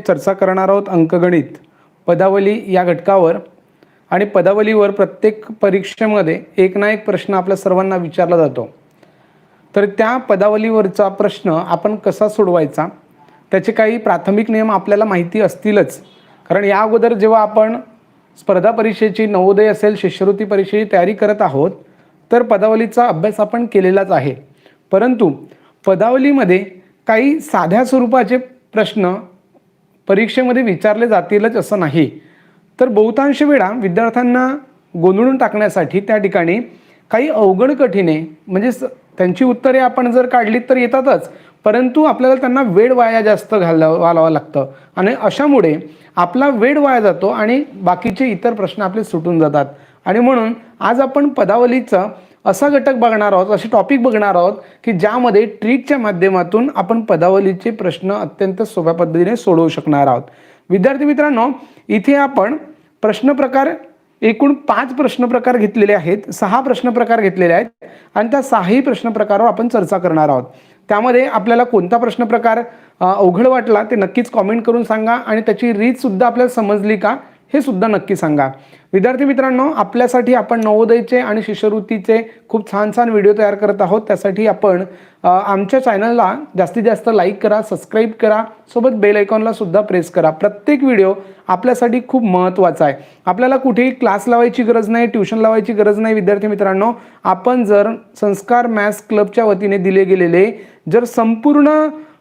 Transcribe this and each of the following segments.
चर्चा करणार आहोत अंकगणित. पदावली या घटकावर आणि पदावलीवर प्रत्येक परीक्षेमध्ये एक ना एक प्रश्न आपल्या सर्वांना विचारला जातो. तर त्या पदावलीवरचा प्रश्न आपण कसा सोडवायचा? त्याचे काही प्राथमिक नियम आपल्याला माहिती असतीलच. कारण या अगोदर जेव्हा आपण स्पर्धा परीक्षेची नवोदय असेल शिष्यवृत्ती परीक्षेची तयारी करत आहोत तर पदावलीचा अभ्यास आपण केलेलाच आहे. परंतु पदावलीमध्ये काही साध्या स्वरूपाचे प्रश्न परीक्षेमध्ये विचारले जातीलच असं नाही. तर बहुतांश वेळा विद्यार्थ्यांना गोंधळून टाकण्यासाठी त्या ठिकाणी काही अवघड कठीणे म्हणजे स- त्यांची उत्तरे आपण जर काढली तर येतातच. परंतु आपल्याला त्यांना वेळ वाया जास्त घालावा घालावं लागतं. आणि अशामुळे आपला वेळ वाया जातो आणि बाकीचे इतर प्रश्न आपले सुटून जातात. आणि म्हणून आज आपण पदावलीचं असा घटक बघणार आहोत असे टॉपिक बघणार आहोत की ज्यामध्ये ट्रिकच्या माध्यमातून आपण पदावलीचे प्रश्न अत्यंत सोप्या पद्धतीने सोडवू शकणार आहोत. विद्यार्थी मित्रांनो इथे आपण प्रश्न प्रकार एकूण पाच प्रश्न प्रकार घेतलेले आहेत सहा प्रश्न प्रकार घेतलेले आहेत आणि त्या सहाही प्रश्न प्रकारावर आपण चर्चा करणार आहोत. त्यामध्ये आपल्याला कोणता प्रश्न प्रकार अवघड वाटला ते नक्कीच कॉमेंट करून सांगा आणि त्याची रीतसुद्धा आपल्याला समजली का? हे सुद्धा नक्की सांगा. विद्यार्थी मित्रांनो आपल्यासाठी आपण नवोदयचे आणि शिष्यवृत्तीचे खूप छान छान व्हिडिओ तयार करत आहोत. त्यासाठी आपण आमच्या चॅनलला जास्तीत जास्त लाईक करा सबस्क्राईब करा सोबत बेल आयकॉनला सुद्धा प्रेस करा. प्रत्येक व्हिडिओ आपल्यासाठी खूप महत्त्वाचा आहे. आपल्याला कुठेही क्लास लावायची गरज नाही ट्युशन लावायची गरज नाही विद्यार्थी मित्रांनो. आपण जर संस्कार मॅथ्स क्लबच्या वतीने दिले गेलेले जर संपूर्ण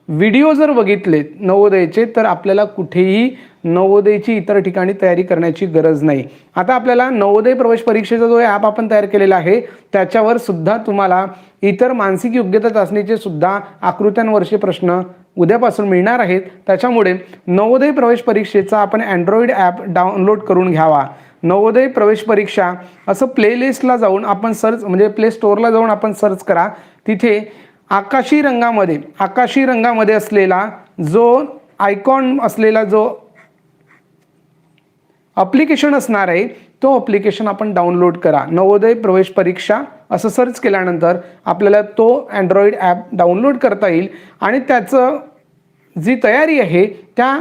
व्हिडिओ जर बघितले नवोदयचे तर आपल्याला कुठेही नवोदयची इतर ठिकाणी तयारी करण्याची गरज नाही. आता आपल्याला नवोदय प्रवेश परीक्षेचा जो ॲप आपण तयार केलेला आहे त्याच्यावर सुद्धा तुम्हाला इतर मानसिक योग्यता चाचणीचे सुद्धा आकृत्यांवरचे प्रश्न उद्यापासून मिळणार आहेत. त्याच्यामुळे नवोदय प्रवेश परीक्षेचा आपण अँड्रॉइड ॲप डाउनलोड करून घ्यावा. नवोदय प्रवेश परीक्षा असं प्लेलिस्टला जाऊन आपण सर्च म्हणजे प्ले स्टोअरला जाऊन आपण सर्च करा. तिथे आकाशी रंगामध्ये आकाशी रंगामध्ये असलेला जो आयकॉन असलेला जो अप्लिकेशन असणार आहे तो अप्लिकेशन आपण डाउनलोड करा. नवोदय प्रवेश परीक्षा असं सर्च केल्यानंतर आपल्याला तो अँड्रॉइड ॲप डाउनलोड करता येईल आणि त्याचं जी तयारी आहे त्या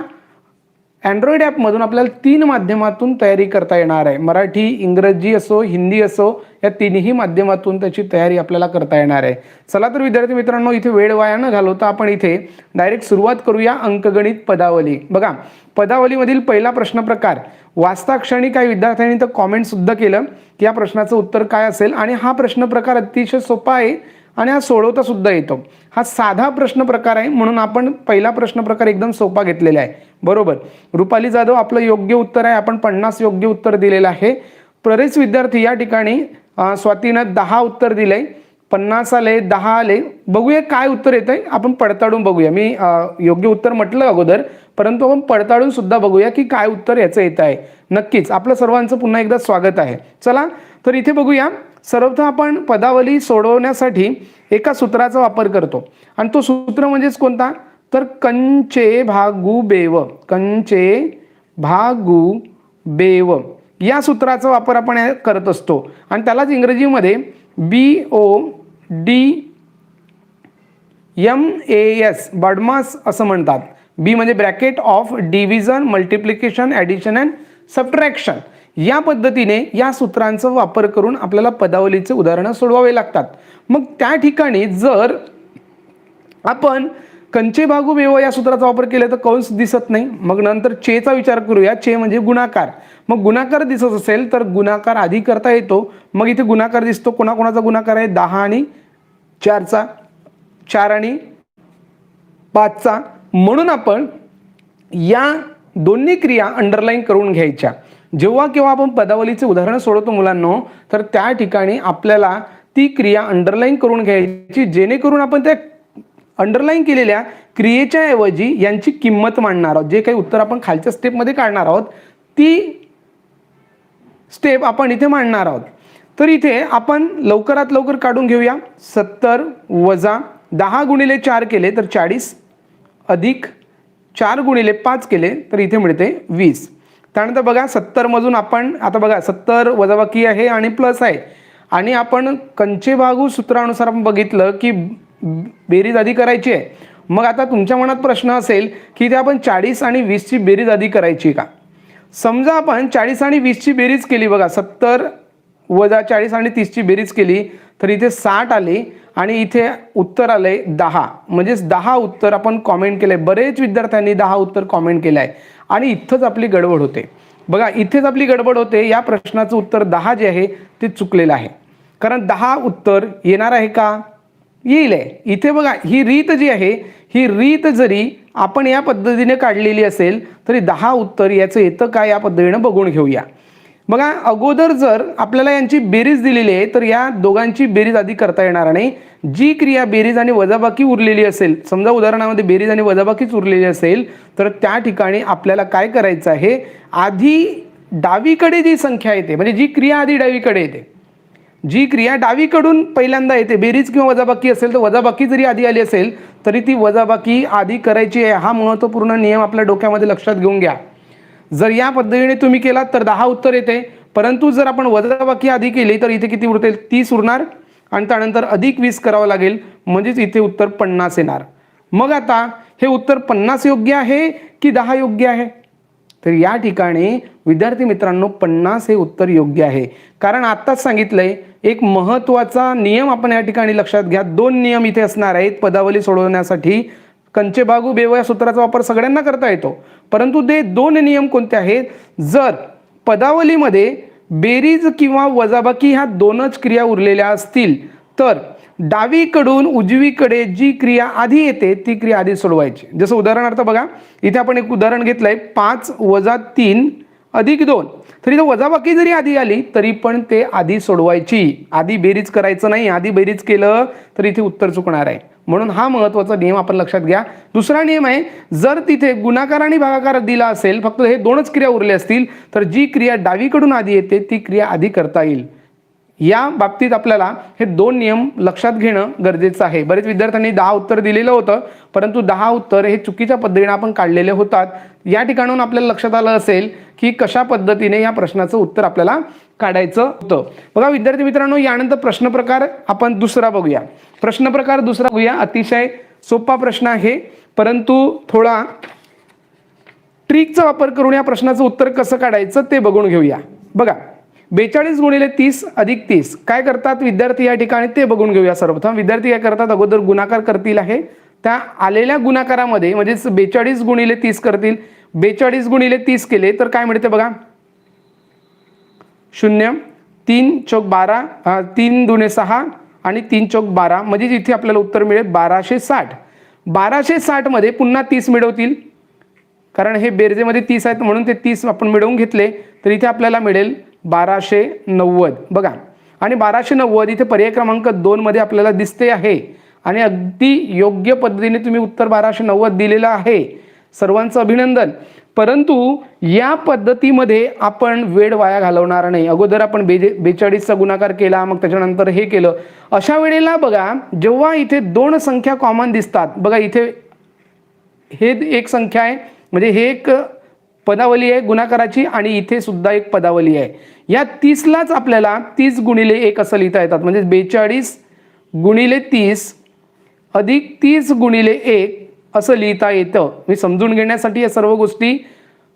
अँड्रॉइड ॲपमधून आपल्याला तीन माध्यमातून तयारी करता येणार आहे. मराठी इंग्रजी असो हिंदी असो या तिन्ही माध्यमातून त्याची तयारी आपल्याला करता येणार आहे. चला तर विद्यार्थी मित्रांनो इथे वेळ वाया न घालवता आपण इथे डायरेक्ट सुरुवात करूया अंकगणित पदावली. बघा पदावलीमधील पहिला प्रश्न प्रकार वाचता क्षणी काही विद्यार्थ्यांनी तर कॉमेंट सुद्धा केलं की या प्रश्नाचं उत्तर काय असेल? आणि हा प्रश्न प्रकार अतिशय सोपा आहे. आणि हा सोडवता सुद्धा येतो. हा साधा प्रश्न प्रकार आहे म्हणून आपण पहिला प्रश्न प्रकार एकदम सोपा घेतलेला आहे. बरोबर? रुपाली जाधव आपलं योग्य उत्तर आहे. आपण पन्नास योग्य उत्तर दिलेलं आहे. बरेच विद्यार्थी या ठिकाणी स्वातीनं दहा उत्तर दिलंय. पन्नास आले दहा आले. बघूया काय उत्तर येत आहे आपण पडताळून बघूया. मी योग्य उत्तर म्हटलं अगोदर परंतु आपण पडताळून सुद्धा बघूया की काय उत्तर याचं येत आहे नक्कीच. आपलं सर्वांचं पुन्हा एकदा स्वागत आहे. चला तर इथे बघूया. सर्वप्रथम आपण पदावली सोडवण्यासाठी एका सूत्राचा वापर करतो. आणि तो सूत्र म्हणजेच कोणता? तर कंचे भागू बेव कंचे भागू बेव या सूत्राचा वापर आपण करत असतो. आणि त्यालाच इंग्रजीमध्ये B O D M A S BODMAS असं म्हणतात. बी म्हणजे bracket of division multiplication addition and subtraction. या पद्धतीने या सूत्रांचा वापर करून आपल्याला पदावलीचे उदाहरणं सोडवावे लागतात. मग त्या ठिकाणी जर आपण कंचे भागू बेव या सूत्राचा वापर केला तर कंस दिसत नाही. मग नंतर चेचा विचार करूया. चे म्हणजे गुणाकार. मग गुणाकार दिसत असेल तर गुणाकार आधी करता येतो. मग इथे गुणाकार दिसतो. कोणाकोणाचा गुणाकार आहे? दहा आणि चारचा. चार आणि पाचचा. म्हणून आपण या दोन्ही क्रिया अंडरलाईन करून घ्यायच्या. जेव्हा केव्हा आपण पदावलीचे उदाहरण सोडवतो मुलांनो तर त्या ठिकाणी आपल्याला ती क्रिया अंडरलाईन करून घ्यायची जेणेकरून आपण त्या अंडरलाईन केलेल्या क्रियेच्या ऐवजी यांची किंमत मांडणार आहोत. जे काही उत्तर आपण खालच्या स्टेपमध्ये काढणार आहोत ती स्टेप आपण इथे मांडणार आहोत. तर इथे आपण लवकरात लवकर काढून घेऊया. सत्तर वजा दहा गुणिले चार केले तर चाळीस अधिक चार गुणिले पाच केले तर इथे मिळते वीस. त्यानंतर बघा सत्तरमधून आपण आता बघा सत्तर वजाबाकी आहे आणि प्लस आहे. आणि आपण कंचेबागू सूत्रानुसार आपण बघितलं की बेरीज आधी करायची आहे. मग आता तुमच्या मनात प्रश्न असेल की ते आपण चाळीस आणि वीसची बेरीज आधी करायची का? समजा आपण चाळीस आणि वीसची बेरीज केली बघा सत्तर वजा चाळीस आणि तीसची बेरीज केली तर इथे साठ आले आणि इथे उत्तर आलं आहे दहा. म्हणजेच दहा उत्तर आपण कॉमेंट केलं आहे बरेच विद्यार्थ्यांनी दहा उत्तर कॉमेंट केलं आहे आणि इथंच आपली गडबड होते. बघा इथेच आपली गडबड होते या प्रश्नाचं उत्तर दहा जे आहे ते चुकलेलं आहे. कारण दहा उत्तर येणार आहे का? येईल आहे. इथे बघा ही रीत जी आहे ही रीत जरी आपण या पद्धतीने काढलेली असेल तरी दहा उत्तर याचं येतं का या पद्धतीनं बघून घेऊया. बघा अगोदर जर आपल्याला यांची बेरीज दिलेली आहे तर या दोघांची बेरीज आधी करता येणार नाही. जी क्रिया बेरीज आणि वजाबाकी उरलेली असेल समजा उदाहरणामध्ये बेरीज आणि वजाबाकीच उरलेली असेल तर त्या ठिकाणी आपल्याला काय करायचं आहे? आधी डावीकडे जी संख्या येते म्हणजे जी क्रिया आधी डावीकडे येते जी क्रिया डावीकडून पहिल्यांदा येते बेरीज किंवा वजाबाकी असेल तर वजाबाकी जरी आधी आली असेल तरी ती वजाबाकी आधी करायची आहे. हा महत्त्वपूर्ण नियम आपल्या डोक्यामध्ये लक्षात घेऊन घ्या. जर या पद्धतीने तुम्ही केलात तर दहा उत्तर येते. परंतु जर आपण वजाबाकी आधी केली तर इथे किती उरतील? तीस उरणार. आणि त्यानंतर अधिक वीस करावं लागेल. म्हणजेच इथे उत्तर पन्नास येणार. मग आता हे उत्तर पन्नास योग्य आहे की दहा योग्य आहे? तर या ठिकाणी विद्यार्थी मित्रांनो पन्नास हे उत्तर योग्य आहे. कारण आत्ताच सांगितलंय एक महत्त्वाचा नियम आपण या ठिकाणी लक्षात घ्या. दोन नियम इथे असणार आहेत पदावली सोडवण्यासाठी. कंचे भागू बेव या सूत्राचा वापर सगळ्यांना करता येतो. परंतु ते दोन नियम कोणते आहेत? जर पदावलीमध्ये बेरीज किंवा वजाबाकी ह्या दोनच क्रिया उरलेल्या असतील तर डावीकडून उजवीकडे जी क्रिया आधी येते ती क्रिया आधी सोडवायची. जसं उदाहरणार्थ बघा इथे आपण एक उदाहरण घेतलंय पाच वजा तीन अधिक दोन. तर इथं वजाबाकी जरी आधी आली तरी पण ते आधी सोडवायची. आधी बेरीज करायचं नाही आधी बेरीज केलं तर इथे उत्तर चुकणार आहे. म्हणून हा महत्त्वाचा नियम आपण लक्षात घ्या. दुसरा नियम आहे जर तिथे गुणाकार आणि भागाकार दिला असेल फक्त हे दोनच क्रिया उरले असतील तर जी क्रिया डावीकडून आधी येते ती क्रिया आधी करता येईल. या बाबतीत आपल्याला हे दोन नियम लक्षात घेणं गरजेचं आहे. बरेच विद्यार्थ्यांनी दहा उत्तर दिलेलं होतं परंतु दहा उत्तर हे चुकीच्या पद्धतीने आपण काढलेले होतात. या ठिकाणून आपल्याला लक्षात आलं असेल की कशा पद्धतीने या प्रश्नाचं उत्तर आपल्याला काढायचं होतं. बघा विद्यार्थी मित्रांनो यानंतर प्रश्न प्रकार आपण दुसरा बघूया. प्रश्न प्रकार दुसरा बघूया. अतिशय सोपा प्रश्न आहे परंतु थोडा ट्रिकचा वापर करून या प्रश्नाचं उत्तर कसं काढायचं ते बघून घेऊया. बघा. बेचाळीस गुणिले तीस अधिक तीस. काय करतात विद्यार्थी या ठिकाणी? ते बघून घेऊया सर्वप्रथम. विद्यार्थी काय करतात? अगोदर गुणाकार करतील आहे. त्या आलेल्या गुणाकारामध्ये म्हणजेच बेचाळीस गुणिले तीस करतील. बेचाळीस गुणिले तीस केले तर काय मिळते बघा? शून्य तीन चौक बारा तीन दुने सहा आणि तीन चौक बारा. म्हणजेच इथे आपल्याला उत्तर मिळेल बाराशे साठ. बाराशे साठमध्ये पुन्हा तीस मिळवतील. कारण हे बेरजेमध्ये तीस आहेत म्हणून ते तीस आपण मिळवून घेतले. तर इथे आपल्याला मिळेल बाराशे नव्वद. बघा. आणि बाराशे नव्वद इथे पर्याय क्रमांक दोनमध्ये आपल्याला दिसते आहे. आणि अगदी योग्य पद्धतीने तुम्ही उत्तर बाराशे नव्वद दिलेलं आहे. सर्वांचं अभिनंदन. परंतु या पद्धतीमध्ये आपण वेळ वाया घालवणार नाही. अगोदर आपण बेजे बेचाळीसचा गुणाकार केला मग त्याच्यानंतर हे केलं. अशा वेळेला बघा जेव्हा इथे दोन संख्या कॉमन दिसतात बघा इथे हे एक संख्या आहे म्हणजे हे एक पदावली आहे गुणाकाराची आणि इथे सुद्धा एक पदावली आहे. या तीसलाच आपल्याला तीस गुणिले एक असं लिहिता येतात. म्हणजे बेचाळीस गुणिले तीस अधिक तीस गुणिले एक असं लिहिता येतं. मी समजून घेण्यासाठी या सर्व गोष्टी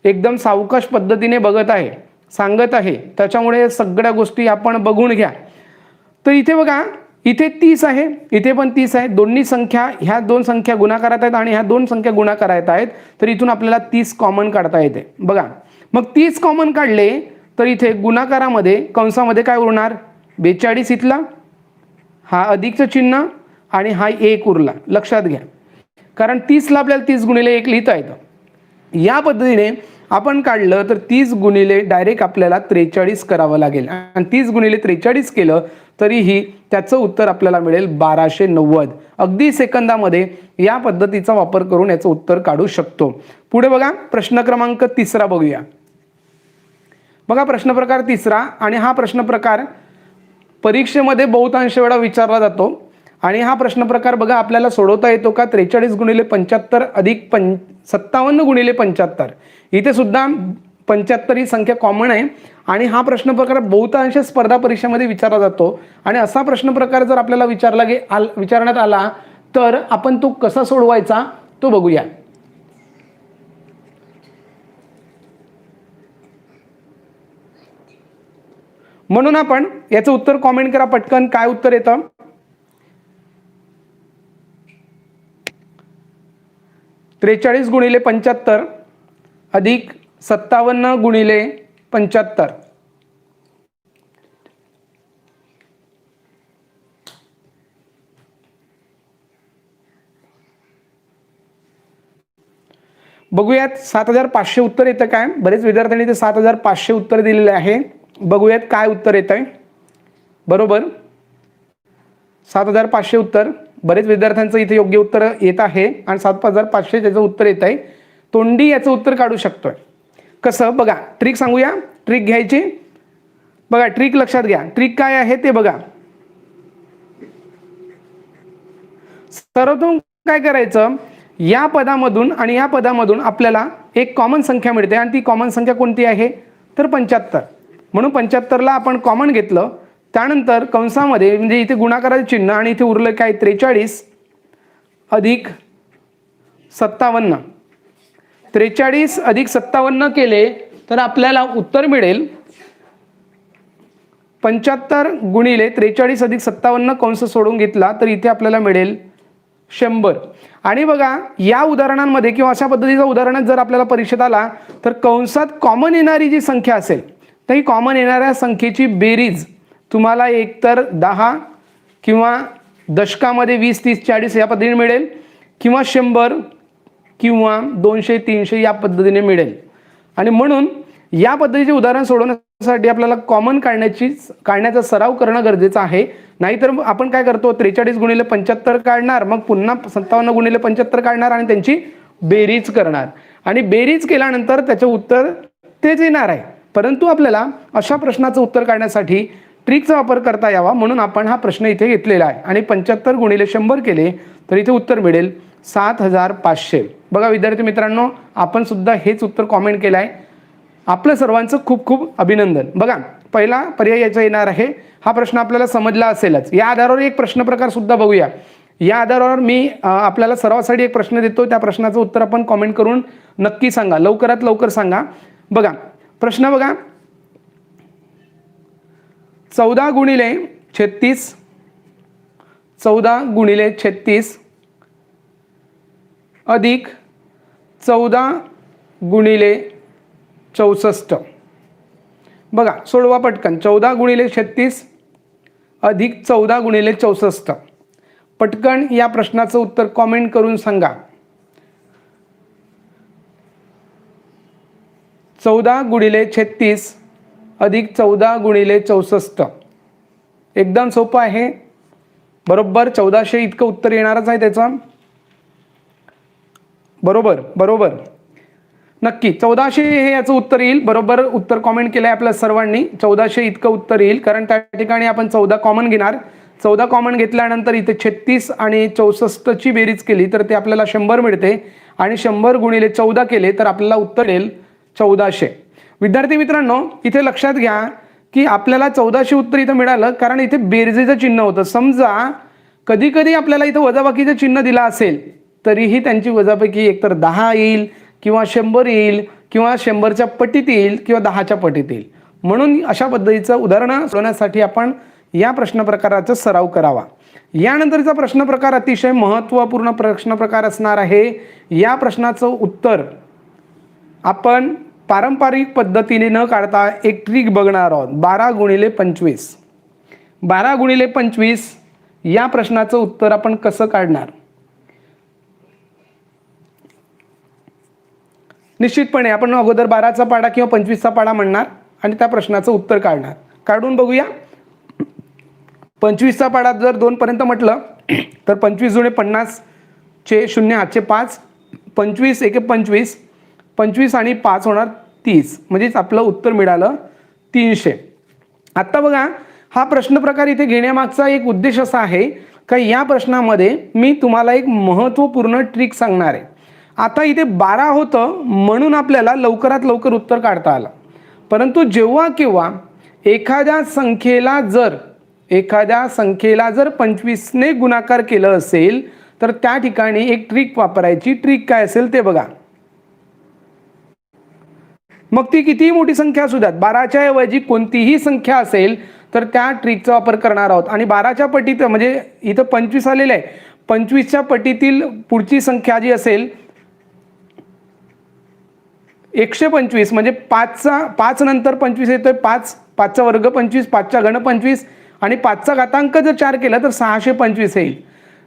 एकदम सावकाश पद्धतीने बघत आहे सांगत आहे. त्याच्यामुळे सगळ्या गोष्टी आपण बघून घ्या. तर इथे बघा इथे तीस आहे इथे पण तीस आहे. दोन्ही संख्या ह्या दोन संख्या गुणाकारात आहेत आणि ह्या दोन संख्या गुणाकारात आहेत. तर इथून आपल्याला तीस कॉमन काढता येते. बघा. मग तीस कॉमन काढले तर इथे गुणाकारामध्ये कंसामध्ये काय उरणार? बेचाळीस इथला हा अधिकचं चिन्ह आणि हा एक उरला. लक्षात घ्या. कारण तीसला आपल्याला तीस गुणिले एक लिहिता येतं. या पद्धतीने आपण काढलं तर तीस गुणिले डायरेक्ट आपल्याला त्रेचाळीस करावं लागेल. आणि तीस गुणिले त्रेचाळीस केलं तरीही त्याचं उत्तर आपल्याला मिळेल बाराशे नव्वद. अगदी सेकंदामध्ये या पद्धतीचा वापर करून याचं उत्तर काढू शकतो. पुढे बघा प्रश्न क्रमांक तिसरा बघूया. बघा प्रश्न प्रकार तिसरा आणि हा प्रश्न प्रकार परीक्षेमध्ये बहुतांश वेळा विचारला जातो. आणि हा प्रश्न प्रकार बघा आपल्याला सोडवता येतो का? त्रेचाळीस गुणिले पंच्याहत्तर अधिक पं सत्तावन्न गुणिले पंच्याहत्तर. इथे सुद्धा पंच्याहत्तर ही संख्या कॉमन आहे. आणि हा प्रश्न प्रकार बहुतांश स्पर्धा परीक्षेमध्ये विचारला जातो. आणि असा प्रश्न प्रकार जर आपल्याला विचारला गे आल विचारण्यात आला तर आपण तो कसा सोडवायचा तो बघूया. म्हणून आपण याचं उत्तर कॉमेंट करा पटकन. काय उत्तर येतं? त्रेचाळीस गुणिले पंच्याहत्तर अधिक सत्तावन्न गुणिले पंच्याहत्तर. बघूयात सात हजार पाचशे उत्तर येतं काय? बरेच विद्यार्थ्यांनी ते सात हजार पाचशे उत्तर दिलेले आहे. बघूयात काय उत्तर येत आहे बरोबर? सात हजार पाचशे उत्तर. बरेच विद्यार्थ्यांचं इथे योग्य उत्तर येत आहे. आणि सात हजार पाचशे त्याचं उत्तर येत आहे तोंडी याचं उत्तर काढू शकतोय. कसं? बघा ट्रिक सांगूया. ट्रिक घ्यायची. बघा ट्रिक लक्षात घ्या. ट्रिक काय आहे ते बघा. सर्वप्रथम काय करायचं? या पदामधून आणि या पदामधून आपल्याला एक कॉमन संख्या मिळते आणि ती कॉमन संख्या कोणती आहे? तर पंच्याहत्तर. म्हणून पंच्याहत्तरला आपण कॉमन घेतलं. त्यानंतर कंसामध्ये म्हणजे इथे गुणाकाराचे चिन्ह आणि इथे उरलं काय? त्रेचाळीस अधिक सत्तावन्न. त्रेचाळीस अधिक सत्तावन्न केले तर आपल्याला उत्तर मिळेल. पंच्याहत्तर गुणिले त्रेचाळीस अधिक सत्तावन्न कंस सोडून घेतला तर इथे आपल्याला मिळेल शंभर. आणि बघा या उदाहरणांमध्ये किंवा अशा पद्धतीचं उदाहरणात जर आपल्याला परीक्षेत आला तर कंसात कॉमन येणारी जी संख्या असेल तर ही कॉमन येणाऱ्या संख्येची बेरीज तुम्हाला एकतर दहा किंवा दशकामध्ये वीस तीस चाळीस या पद्धतीने मिळेल किंवा शंभर किंवा दोनशे तीनशे या पद्धतीने मिळेल. आणि म्हणून या पद्धतीचे उदाहरण सोडवण्यासाठी आपल्याला कॉमन काढण्याची काढण्याचा सराव करणं गरजेचं आहे. नाहीतर आपण काय करतो त्रेचाळीस गुणिले पंच्याहत्तर काढणार मग पुन्हा सत्तावन्न गुणिले पंच्याहत्तर काढणार आणि त्यांची बेरीज करणार. आणि बेरीज केल्यानंतर त्याचं उत्तर तेच येणार आहे. परंतु आपल्याला अशा प्रश्नाचं उत्तर काढण्यासाठी ट्रिकचा वापर करता यावा म्हणून आपण हा प्रश्न इथे घेतलेला आहे. आणि पंच्याहत्तर गुणिले शंभर केले तर इथे उत्तर मिळेल सात हजार पाचशे. बघा विद्यार्थी मित्रांनो आपण सुद्धा हेच उत्तर कॉमेंट केलं आहे आपलं सर्वांचं खूप खूप अभिनंदन. बघा पहिला पर्याय याचा येणार आहे. हा प्रश्न आपल्याला समजला असेलच. या आधारावर एक प्रश्न प्रकार सुद्धा बघूया. या आधारावर मी आपल्याला सर्वांसाठी एक प्रश्न देतो. त्या प्रश्नाचं उत्तर आपण कॉमेंट करून नक्की सांगा. लवकरात लवकर सांगा. बघा प्रश्न बघा. चौदा गुणिले छत्तीस. चौदा गुणिले छत्तीस. अधिक चौदा गुणिले चौसष्ट. बघा सोडवा पटकन. चौदा गुणिले छत्तीस अधिक चौदा गुणिले चौसष्ट. पटकन या प्रश्नाचं उत्तर कॉमेंट करून सांगा. चौदा गुणिले छत्तीस अधिक चौदा गुणिले चौसष्ट. एकदम सोपं आहे. बरोबर चौदाशे इतकं उत्तर येणारच आहे त्याचं. बरोबर बरोबर. नक्की. चौदाशे हे याचं उत्तर येईल. बरोबर उत्तर कॉमेंट केलं आहे आपल्या सर्वांनी. चौदाशे इतकं उत्तर येईल कारण त्या ठिकाणी आपण चौदा कॉमन घेणार. चौदा कॉमन घेतल्यानंतर इथे छत्तीस आणि चौसष्टची बेरीज केली तर ते आपल्याला शंभर मिळते. आणि शंभर गुणिले चौदा केले तर आपल्याला उत्तर येईल चौदाशे. विद्यार्थी मित्रांनो इथे लक्षात घ्या की आपल्याला चौदाशे उत्तर इथं मिळालं कारण इथे बेरजेचं चिन्ह होतं. समजा कधी कधी आपल्याला इथं वजाबाकीचं चिन्ह दिलं असेल तरीही त्यांची वजापैकी एकतर दहा येईल किंवा शंभर येईल किंवा शंभरच्या पटीत येईल किंवा दहाच्या पटीत येईल. म्हणून अशा पद्धतीचं उदाहरणं सोडवण्यासाठी आपण या प्रश्न प्रकाराचा सराव करावा. यानंतरचा प्रश्न प्रकार अतिशय महत्त्वपूर्ण प्रश्न प्रकार असणार आहे. या प्रश्नाचं उत्तर आपण पारंपरिक पद्धतीने न काढता एक ट्रिक बघणार आहोत. बारा गुणिले पंचवीस. बारा गुणिले पंचवीस या प्रश्नाचं उत्तर आपण कसं काढणार? निश्चितपणे आपण अगोदर बाराचा पाडा किंवा पंचवीसचा पाडा म्हणणार आणि त्या प्रश्नाचं उत्तर काढणार. काढून बघूया. पंचवीसचा पाडा जर दोनपर्यंत म्हटलं तर पंचवीस जुने पन्नासचे शून्य आठशे पाच पंचवीस एके पंचवीस पंचवीस आणि पाच होणार तीस. म्हणजेच आपलं उत्तर मिळालं तीनशे. आत्ता बघा हा प्रश्न प्रकार इथे घेण्यामागचा एक उद्देश असा आहे का या प्रश्नामध्ये मी तुम्हाला एक महत्त्वपूर्ण ट्रिक सांगणार आहे. आता इथे बारा होतं म्हणून आपल्याला लवकरात लवकर उत्तर काढता आलं. परंतु जेव्हा केव्हा एखाद्या संख्येला जर एखाद्या संख्येला जर पंचवीसने गुणाकार केलं असेल तर त्या ठिकाणी एक ट्रिक वापरायची. ट्रिक काय असेल ते बघा. मग ती कितीही मोठी संख्या असू द्यात बाराच्या ऐवजी कोणतीही संख्या असेल तर त्या ट्रिकचा वापर करणार आहोत. आणि बाराच्या पटीत म्हणजे इथं पंचवीस आलेलं आहे. पंचवीसच्या पटीतील पुढची संख्या जी असेल एकशे पंचवीस म्हणजे पाचचा पाच नंतर पंचवीस येतोय पाच पाचचा वर्ग पंचवीस पाचचा घन पंचवीस आणि पाचचा घातांक जर चार केला तर सहाशे पंचवीस येईल.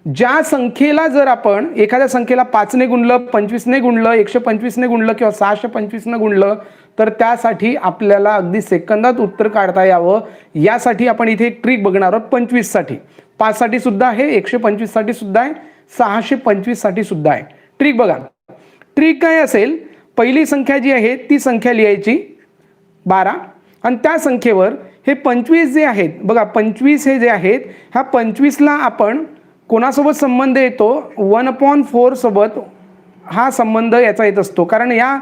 ज्या संख्येला जर आपण एखाद्या संख्येला पाचने गुणलं पंचवीसने गुणलं एकशे पंचवीसने गुणलं किंवा सहाशे पंचवीसनं गुणलं तर त्यासाठी आपल्याला अगदी सेकंदात उत्तर काढता यावं. यासाठी आपण इथे एक ट्रिक बघणार आहोत पंचवीससाठी. पाचसाठी सुद्धा आहे एकशे पंचवीससाठी सुद्धा आहे सहाशे पंचवीससाठी सुद्धा आहे. ट्रिक बघा. ट्रिक काय असेल? पहिली संख्या जी आहे ती संख्या लिहायची बारा. आणि त्या संख्येवर हे पंचवीस जे आहेत बघा पंचवीस हे जे आहेत ह्या पंचवीसला आपण कोणासोबत संबंध येतो? वन अपॉन फोरसोबत हा संबंध याचा येत असतो. कारण या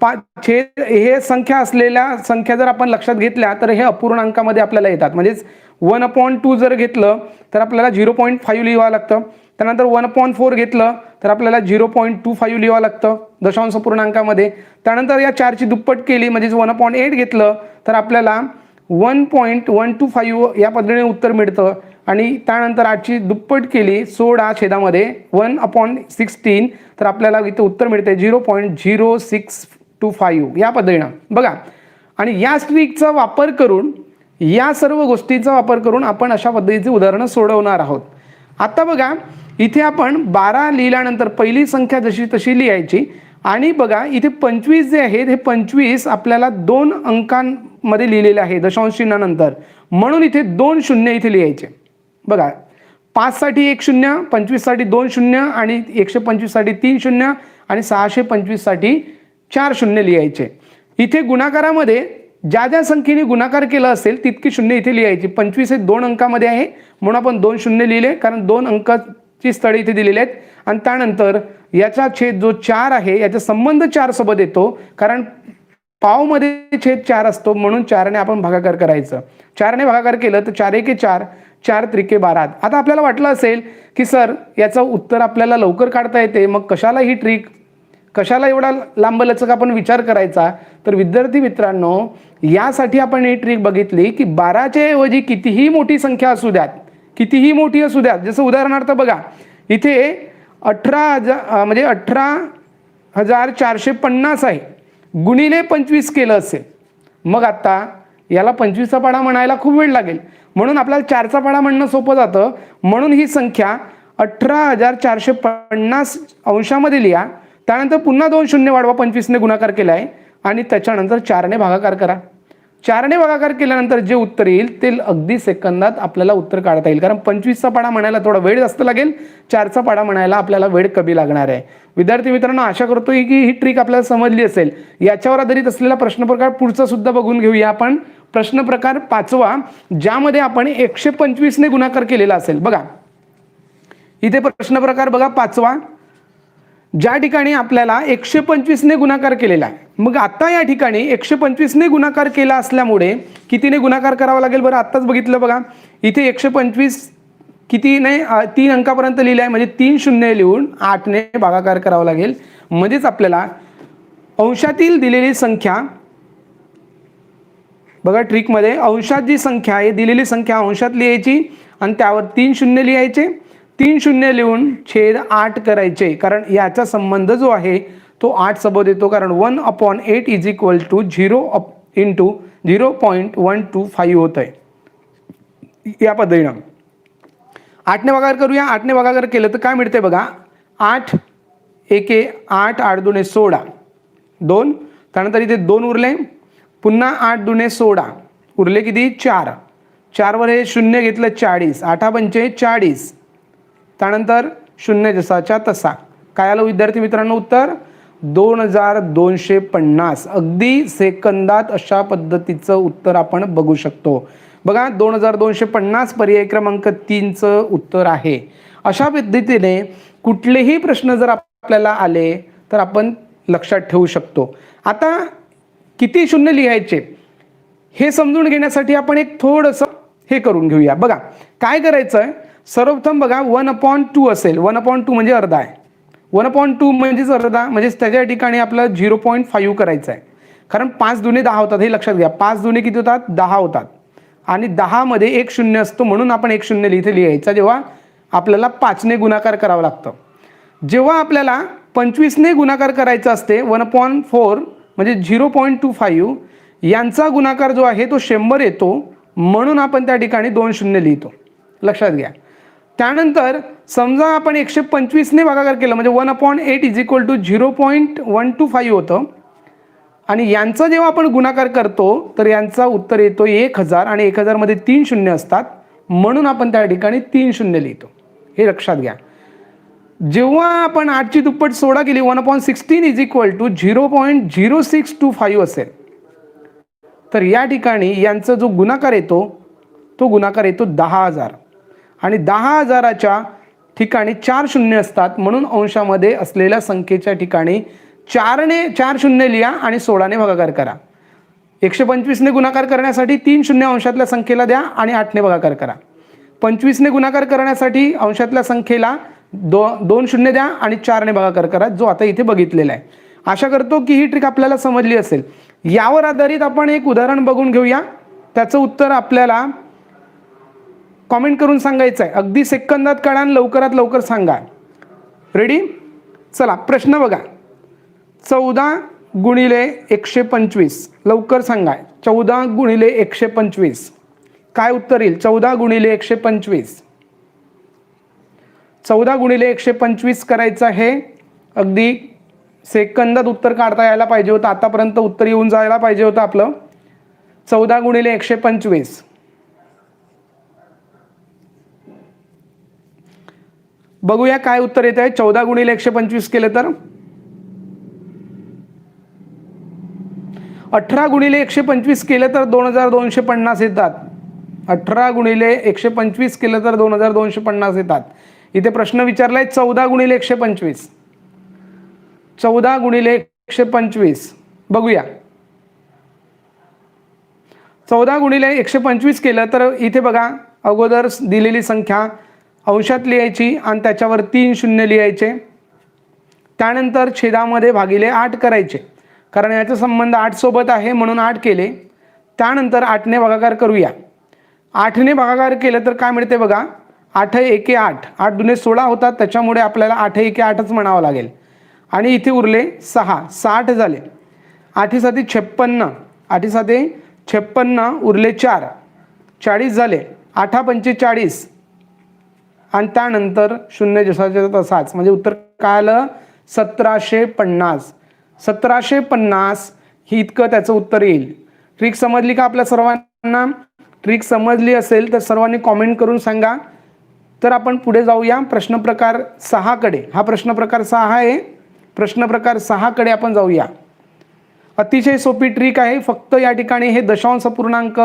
पा छेद हे संख्या असलेल्या संख्या जर आपण लक्षात घेतल्या तर हे अपूर्णांकामध्ये आपल्याला येतात. म्हणजेच वन पॉईंट टू जर घेतलं तर आपल्याला झिरो पॉईंट फाईव्ह लिहावं लागतं. त्यानंतर वन पॉईंट फोर घेतलं तर आपल्याला झिरो पॉईंट टू फाईव्ह लिहावं लागतं दशांश पूर्णांकामध्ये. त्यानंतर या चारची दुप्पट केली म्हणजेच वन पॉईंट एट घेतलं तर आपल्याला one point one two five या पद्धतीने उत्तर मिळतं. आणि त्यानंतर आजची दुप्पट केली सोळा छेदामध्ये वन अपॉन सिक्स्टीन तर आपल्याला इथे उत्तर मिळते zero point zero six two five या पद्धतीनं. बघा आणि या स्ट्रिकचा वापर करून या सर्व गोष्टींचा वापर करून आपण अशा पद्धतीची उदाहरणं सोडवणार आहोत. आता बघा इथे आपण बारा लिहिल्यानंतर पहिली संख्या जशी तशी लिहायची. आणि बघा इथे पंचवीस जे आहेत हे पंचवीस आपल्याला दोन अंकांमध्ये लिहिलेले आहे दशांश चिन्हानंतर. म्हणून इथे दोन शून्य इथे लिहायचे. बघा पाचसाठी एक शून्य पंचवीससाठी दोन शून्य आणि एकशे पंचवीससाठी तीन शून्य आणि सहाशे पंचवीससाठी चार शून्य लिहायचे. इथे गुणाकारामध्ये ज्या ज्या संख्येने गुणाकार केला असेल तितकी शून्य इथे लिहायची. पंचवीस हे दोन अंकामध्ये आहे म्हणून आपण दोन शून्य लिहिले कारण दोन अंक ची स्थळे इथे दिलेली आहेत. आणि त्यानंतर याचा छेद जो चार आहे याचा संबंध चार सोबत येतो. कारण पावमध्ये छेद चार असतो म्हणून चारने आपण भागाकार करायचं. चारने भागाकार केलं तर चार एके चार चार त्रिके बारा. आता आपल्याला वाटलं असेल की सर याचं उत्तर आपल्याला लवकर काढता येते. मग कशाला ही ट्रिक कशाला एवढा लांबलचक आपण विचार करायचा? तर विद्यार्थी मित्रांनो यासाठी आपण ही ट्रिक बघितली की बाराच्या ऐवजी कितीही मोठी संख्या असू द्यात कितीही मोठी असू द्या जसं उदाहरणार्थ बघा इथे अठरा हजार म्हणजे अठरा हजार चारशे पन्नास आहे. गुणिले पंचवीस केलं असेल. मग आता याला पंचवीसचा पाडा म्हणायला खूप वेळ लागेल. म्हणून आपल्याला चारचा पाडा म्हणणं सोपं जातं. म्हणून ही संख्या अठरा हजार चारशे पन्नास अंशामध्ये लिहा. त्यानंतर पुन्हा दोन शून्य वाढवा पंचवीसने गुणाकार केला आहे आणि त्याच्यानंतर चारने भागाकार करा. चारने भागाकार केल्यानंतर जे उत्तर येईल ते अगदी सेकंदात आपल्याला उत्तर काढता येईल. कारण पंचवीसचा पाडा म्हणायला थोडा वेळ जास्त लागेल चारचा पाडा म्हणायला आपल्याला वेळ कमी लागणार आहे. विद्यार्थी मित्रांनो आशा करतो की ही ट्रिक आपल्याला समजली असेल. याच्यावर आधारित असलेला प्रश्नप्रकार पुढचा सुद्धा बघून घेऊया आपण. प्रश्न प्रकार पाचवा ज्यामध्ये आपण एकशे पंचवीसने गुणाकार केलेला असेल. बघा. इथे प्रश्न प्रकार बघा पाचवा. ज्या ठिकाणी आपल्याला एकशे पंचवीसने गुणाकार केलेला आहे मग आता या ठिकाणी एकशे पंचवीसने गुणाकार केला असल्यामुळे कितीने गुणाकार करावा लागेल बरं? आत्ताच बघितलं बघा. इथे एकशे पंचवीस कितीने तीन अंकापर्यंत लिहिलं आहे म्हणजे तीन शून्य लिहून आठने भागाकार करावा लागेल. म्हणजेच आपल्याला अंशातील दिलेली संख्या बघा ट्रिकमध्ये अंशात जी संख्या आहे दिलेली संख्या अंशात लिहायची आणि त्यावर तीन शून्य लिहायचे. तीन शून्य लिहून छेद आठ करायचे कारण याचा संबंध जो आहे तो आठ सोबत येतो कारण one upon eight is equal to zero up into zero point one two five होत आहे या पद्धतीनं. आठने भागाकार करूया. आठने भागाकार केलं तर काय मिळते बघा? आठ एके आठ आठ दुने सोळा. दोन त्यानंतर इथे दोन उरले. पुन्हा आठ दुने सोळा. उरले किती? चार. चारवर हे शून्य घेतलं चाळीस. आठा पंचे चाळीस. त्यानंतर शून्य जसाच्या तसा. काय आलं विद्यार्थी मित्रांनो? उत्तर दोन हजार दोनशे पन्नास. अगदी सेकंदात अशा पद्धतीचं उत्तर आपण बघू शकतो. बघा दोन हजार दोनशे पन्नास पर्याय क्रमांक तीनचं उत्तर आहे. अशा पद्धतीने कुठलेही प्रश्न जर आपल्याला आले तर आपण लक्षात ठेवू शकतो. आता किती शून्य लिहायचे? हे समजून घेण्यासाठी आपण एक थोडंसं हे करून घेऊया. बघा काय करायचं आहे सर्वप्रथम बघा वन अपॉन टू असेल. वन अपॉन टू म्हणजे अर्धा आहे. वन पॉईंट टू म्हणजेच अर्धा म्हणजेच त्याच्या ठिकाणी आपलं झिरो पॉईंट फाईव्ह करायचा आहे. कारण पाच दुने दहा होतात हे लक्षात घ्या. पाच दुने किती होतात? दहा होतात. आणि दहामध्ये एक शून्य असतो म्हणून आपण एक शून्य इथे लिहायचा. जेव्हा आपल्याला पाचने गुणाकार करावं लागतं. जेव्हा आपल्याला पंचवीसने गुणाकार करायचा असते वन पॉईंट फोर म्हणजे झिरो पॉईंट टू फाईव्ह यांचा गुणाकार जो आहे तो शंभर येतो म्हणून आपण त्या ठिकाणी दोन शून्य लिहितो. लक्षात घ्या. त्यानंतर समजा आपण एकशे पंचवीसने भागाकार केलं म्हणजे one upon eight is equal to zero point one two five होतं. आणि यांचा जेव्हा आपण गुणाकार करतो तर यांचा उत्तर येतो एक हजार आणि एक हजारमध्ये तीन शून्य असतात. म्हणून आपण त्या ठिकाणी तीन शून्य लिहितो. हे लक्षात घ्या. जेव्हा आपण आठची दुप्पट सोळा केली one point sixteen is equal to zero point zero six two five असेल. तर या ठिकाणी यांचा जो गुणाकार येतो तो गुणाकार येतो दहा हजार. आणि दहा हजाराच्या ठिकाणी चार शून्य असतात. म्हणून अंशामध्ये असलेल्या संख्येच्या ठिकाणी चारने चार शून्य लिहा आणि सोळाने भागाकार करा. एकशे पंचवीसने गुणाकार करण्यासाठी तीन शून्य अंशातल्या संख्येला द्या आणि आठने भागाकार करा. पंचवीसने गुणाकार करण्यासाठी अंशातल्या संख्येला दो दोन शून्य द्या आणि चारने भागाकार करा जो आता इथे बघितलेला आहे. आशा करतो की ही ट्रिक आपल्याला समजली असेल. यावर आधारित आपण एक उदाहरण बघून घेऊया. त्याचं उत्तर आपल्याला कॉमेंट करून सांगायचं आहे अगदी सेकंदात काढा आणि लवकरात लवकर सांगा. रेडी चला प्रश्न बघा. चौदा गुणिले एकशे पंचवीस. लवकर सांगा. चौदा गुणिले एकशे पंचवीस. काय उत्तर येईल? चौदा गुणिले एकशे पंचवीस. चौदा गुणिले एकशे पंचवीस करायचं आहे. अगदी सेकंदात उत्तर काढता यायला पाहिजे होतं. आतापर्यंत उत्तर येऊन जायला पाहिजे होतं आपलं. चौदा गुणिले एकशे पंचवीस. बघूया काय उत्तर येत आहे. चौदा गुणिले एकशे पंचवीस केलं तर? अठरा गुणिले एकशे पंचवीस केलं तर दोन हजार दोनशे पन्नास येतात. अठरा गुणिले एकशे पंचवीस केलं तर दोन हजार दोनशे पन्नास येतात. इथे प्रश्न विचारलाय चौदा गुणिले एकशे पंचवीस. चौदा गुणिले एकशे पंचवीस. बघूया. चौदा गुणिले एकशे पंचवीस केलं तर इथे बघा अगोदर दिलेली संख्या अंशात लिहायची आणि त्याच्यावर तीन शून्य लिहायचे. त्यानंतर छेदामध्ये भागिले आठ करायचे. कारण याचा संबंध आठसोबत आहे म्हणून आठ केले. त्यानंतर आठने भागाकार करूया. आठने भागाकार केलं तर काय मिळते बघा? आठ एके आठ. आठ दुने सोळा होतात त्याच्यामुळे आपल्याला आठ एके आठच म्हणावं लागेल. आणि इथे उरले सहा. साठ झाले. आठी साती छप्पन्न. आठी साती छप्पन्न उरले चार. चाळीस झाले. आठा पंचेचाळीस आणि त्यानंतर शून्य जसाच्या तसाच म्हणजे उत्तर काय आलं? सतराशे पन्नास. सतराशे पन्नास ही इतकं त्याचं उत्तर येईल. ट्रिक समजली का आपल्या सर्वांना? ट्रिक समजली असेल तर सर्वांनी कॉमेंट करून सांगा. तर आपण पुढे जाऊया. प्रश्न प्रकार सहाकडे हा प्रश्न प्रकार सहा आहे. प्रश्न प्रकार सहाकडे आपण जाऊया. अतिशय सोपी ट्रिक आहे. फक्त या ठिकाणी हे दशांश पूर्णांक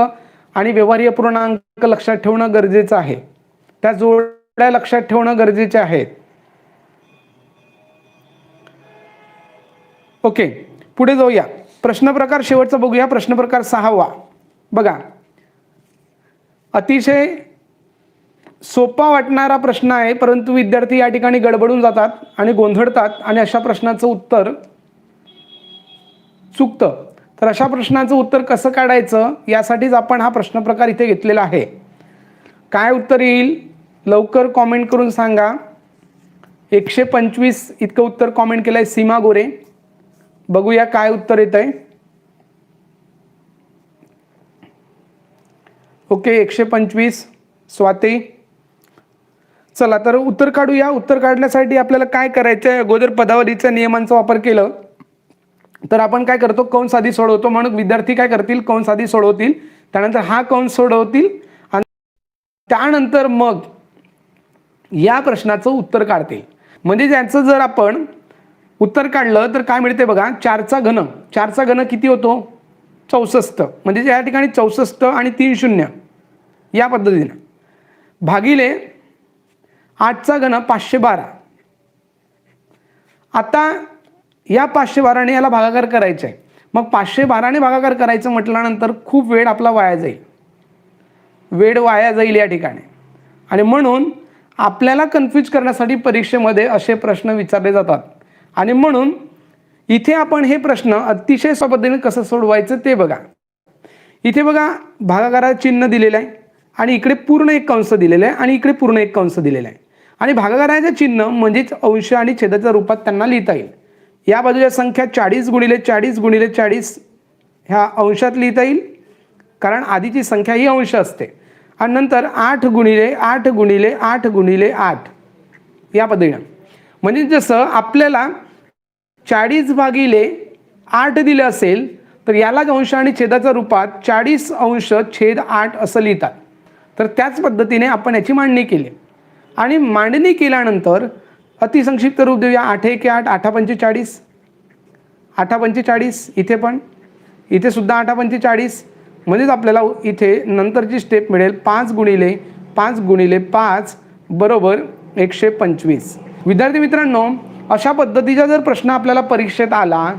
आणि व्यवहार्य पूर्णांक लक्षात ठेवणं गरजेचं आहे. त्या आपल्या लक्षात ठेवणं गरजेचे आहे. ओके पुढे जाऊया. प्रश्न प्रकार शेवटचा बघूया. प्रश्न प्रकार सहावा. बघा. अतिशय सोपा वाटणारा प्रश्न आहे परंतु विद्यार्थी या ठिकाणी गडबडून जातात आणि गोंधळतात आणि अशा प्रश्नाचं उत्तर चुकतं. तर अशा प्रश्नाचं उत्तर कसं काढायचं? यासाठीच आपण हा प्रश्न प्रकार इथे घेतलेला आहे. काय उत्तर येईल? लवकर कॉमेंट करून सांगा. एकशे पंचवीस इतकं उत्तर कॉमेंट केलं आहे सीमा गोरे. बघूया काय उत्तर येत आहे ओके एकशे पंचवीस. स्वाती. चला तर उत्तर काढूया. उत्तर काढण्यासाठी आपल्याला काय करायचं आहे अगोदर पदावलीच्या नियमांचा वापर केलं. तर आपण काय करतो? कौन साधी सोडवतो म्हणून विद्यार्थी काय करतील? कौन साधी सोडवतील त्यानंतर हा कौन सोडवतील आणि त्यानंतर मग या प्रश्नाचं उत्तर काढतील. म्हणजे ज्याचं जर आपण उत्तर काढलं तर काय मिळते बघा चारचा घन. चारचा घन किती होतो? चौसष्ट. म्हणजे या ठिकाणी चौसष्ट आणि तीन शून्य. या पद्धतीनं. भागिले आठचा घन पाचशे बारा. आता या पाचशे बाराने याला भागाकार करायचा आहे मग पाचशे बाराने भागाकार करायचं म्हटल्यानंतर खूप वेळ आपला वाया जाईल. वेळ वाया जाईल या ठिकाणी. आणि म्हणून आपल्याला कन्फ्यूज करण्यासाठी परीक्षेमध्ये असे प्रश्न विचारले जातात. आणि म्हणून इथे आपण हे प्रश्न अतिशय पद्धतीने कसं सोडवायचं ते बघा. इथे बघा भागाकारा चिन्ह दिलेलं आहे आणि इकडे पूर्ण एक कंस दिलेलं आहे आणि इकडे पूर्ण एक कंस दिलेला आहे. आणि भागाकाराचं चिन्ह म्हणजेच अंश आणि छेदाच्या रूपात त्यांना लिहिता येईल. या बाजूच्या संख्या चाळीस गुणिले चाळीस गुणिले चाळीस ह्या अंशात लिहिता येईल. कारण आधीची संख्या ही अंश असते. आणि नंतर आठ गुणिले आठ गुणिले आठ गुणिले आठ. या पद्धतीनं. म्हणजे जसं आपल्याला चाळीस भागिले आठ दिलं असेल तर यालाच अंश आणि छेदाच्या रूपात चाळीस अंश छेद आठ असं लिहितात. तर त्याच पद्धतीने आपण याची मांडणी केली. आणि मांडणी केल्यानंतर अतिसंक्षिप्त रूप देऊया. आठ एक आठ आठा पंचेचाळीस आठा पंचेचाळीस इथे पण. इथे सुद्धा आठा पंचेचाळीस म्हणजेच आपल्याला इथे नंतरची स्टेप मिळेल पाच गुणिले पाच गुणिले पाच बरोबर एकशे पंचवीस. विद्यार्थी मित्रांनो अशा पद्धतीचा जर प्रश्न आपल्याला परीक्षेत आला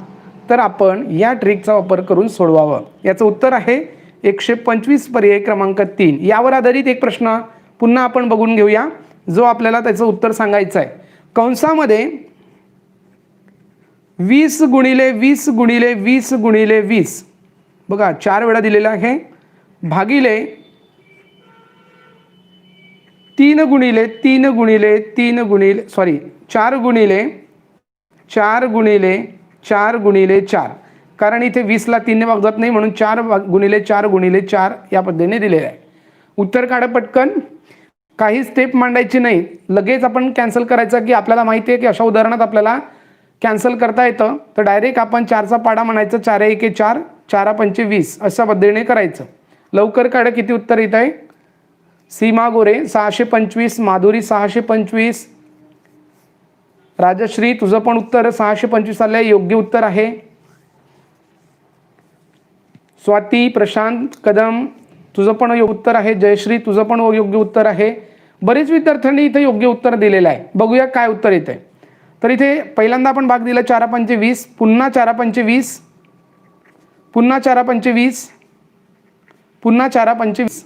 तर आपण या ट्रिकचा वापर करून सोडवावं. याचं उत्तर आहे एकशे पंचवीस पर्याय क्रमांक तीन. यावर आधारित एक प्रश्न पुन्हा आपण बघून घेऊया जो आपल्याला त्याचं उत्तर सांगायचं आहे. कंसामध्ये वीस गुणिले वीस गुणिले वीस गुणिले वीस बघा चार वेळा दिलेला आहे. भागिले तीन गुणिले तीन गुणिले तीन गुणिले सॉरी चार गुणिले चार गुणिले चार गुणिले चार. कारण इथे वीसला तीनने भाग जात नाही म्हणून चार गुणिले चार गुणिले चार या पद्धतीने दिलेलं आहे. उत्तर काढा पटकन. काही स्टेप मांडायची नाही. लगेच आपण कॅन्सल करायचं की आपल्याला माहिती आहे की अशा उदाहरणात आपल्याला कॅन्सल करता येतं. तर डायरेक्ट आपण चारचा पाडा म्हणायचं चार एके चार. चारा पंचे वीस अशा पद्धतीने करायचं. लवकर काढा किती उत्तर येत आहे? सीमा गोरे सहाशे पंचवीस. माधुरी सहाशे पंचवीस. राजश्री तुझं पण उत्तर सहाशे पंचवीस आलं योग्य उत्तर आहे. स्वाती प्रशांत कदम तुझं पण योग्य उत्तर आहे. जयश्री तुझं पण योग्य उत्तर आहे. बरेच विद्यार्थ्यांनी इथे योग्य उत्तर दिलेलं आहे. बघूया काय उत्तर येतं आहे तर इथे पहिल्यांदा आपण भाग दिला चारा पंचे वीस. पुन्हा चारा पंचे वीस. पुन्हा चारा पंचवीस. पुन्हा चारा पंचवीस.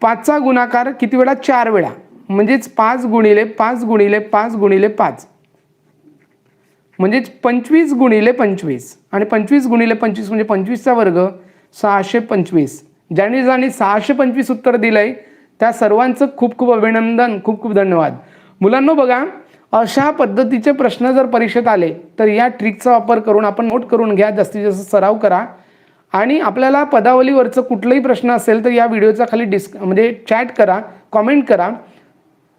पाचचा गुणाकार किती वेळा? चार वेळा. म्हणजेच पाच गुणिले पाच गुणिले पाच गुणिले पाच. म्हणजेच पंचवीस गुणिले पंचवीस. आणि पंचवीस गुणिले पंचवीस म्हणजे पंचवीसचा वर्ग सहाशे पंचवीस. ज्यांनी ज्यांनी सहाशे पंचवीस उत्तर दिलंय त्या सर्वांचं खूप खूप अभिनंदन खूप खूप धन्यवाद. मुलांनो बघा अशा पद्धतीचे प्रश्न जर परीक्षेत आले तर या ट्रिकचा वापर करून आपण नोट करून घ्या जास्तीत जास्त सराव करा. आणि आपल्याला पदावलीवरचं कुठलाही प्रश्न असेल तर या व्हिडिओचा खाली डिस्क म्हणजे चॅट करा कॉमेंट करा.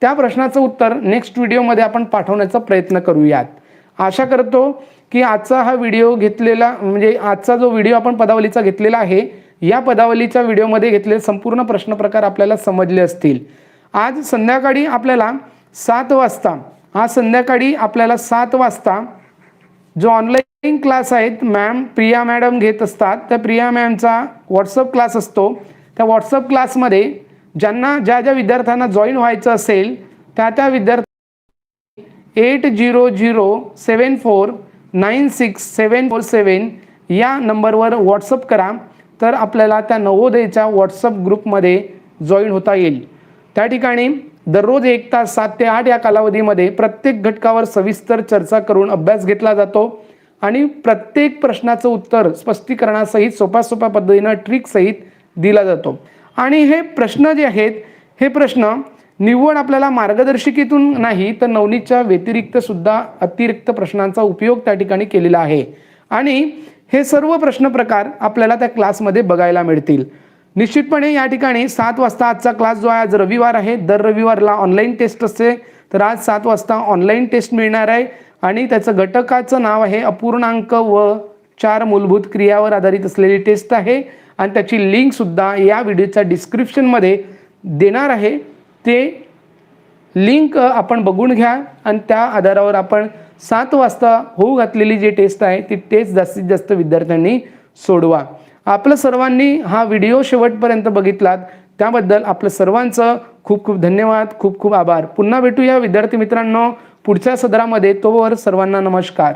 त्या प्रश्नाचं उत्तर नेक्स्ट व्हिडिओमध्ये आपण पाठवण्याचा प्रयत्न करूयात. आशा करतो की आजचा हा व्हिडिओ घेतलेला म्हणजे आजचा जो व्हिडिओ आपण पदावलीचा घेतलेला आहे या पदावलीच्या व्हिडिओमध्ये घेतलेले संपूर्ण प्रश्न प्रकार आपल्याला समजले असतील. आज संध्याकाळी आपल्याला सात वाजता हा संध्याकाळी आपल्याला सात वाजता जो ऑनलाईन क्लास आहेत मॅम प्रिया मॅडम घेत असतात. त्या प्रिया मॅमचा व्हॉट्सअप क्लास असतो. त्या व्हॉट्सअप क्लासमध्ये ज्यांना ज्या ज्या विद्यार्थ्यांना जॉईन व्हायचं असेल त्या त्या विद्यार्थ्यांनी eight zero zero seven four nine six seven four seven या नंबरवर व्हॉट्सअप करा. तर आपल्याला त्या नवोदयच्या व्हॉट्सअप ग्रुपमध्ये जॉईन होता येईल. त्या ठिकाणी दररोज एक तास सात ते आठ या कालावधीमध्ये प्रत्येक घटकावर सविस्तर चर्चा करून अभ्यास घेतला जातो आणि प्रत्येक प्रश्नाचं उत्तर स्पष्टीकरणासहित सोप्या सोप्या पद्धतीनं ट्रिकसहित दिला जातो. आणि हे प्रश्न जे आहेत हे प्रश्न निव्वळ आपल्याला मार्गदर्शिकेतून नाही तर नवनीतच्या व्यतिरिक्त सुद्धा अतिरिक्त प्रश्नांचा उपयोग त्या ठिकाणी केलेला आहे. आणि हे सर्व प्रश्न प्रकार आपल्याला त्या क्लासमध्ये बघायला मिळतील. निश्चितपणे या ठिकाणी सात वाजता आजचा क्लास जो आहे आज रविवार आहे. दर रविवारला ऑनलाईन टेस्ट असते. तर आज सात वाजता ऑनलाईन टेस्ट मिळणार आहे. आणि त्याचं घटकाचं नाव आहे अपूर्णांक व चार मूलभूत क्रियावर आधारित असलेली टेस्ट आहे. आणि त्याची लिंकसुद्धा या व्हिडिओच्या डिस्क्रिप्शनमध्ये देणार आहे. ते लिंक आपण बघून घ्या. आणि त्या आधारावर आपण सात वाजता होऊ घातलेली जी टेस्ट आहे ती टेस्ट जास्तीत जास्त विद्यार्थ्यांनी सोडवा. आपलं सर्वांनी हा व्हिडिओ शेवटपर्यंत बघितलात. त्याबद्दल आपलं सर्वांचं खूप खूप धन्यवाद खूप खूप आभार. पुन्हा भेटूया विद्यार्थी मित्रांनो पुढच्या सदरामध्ये. तोवर सर्वांना नमस्कार.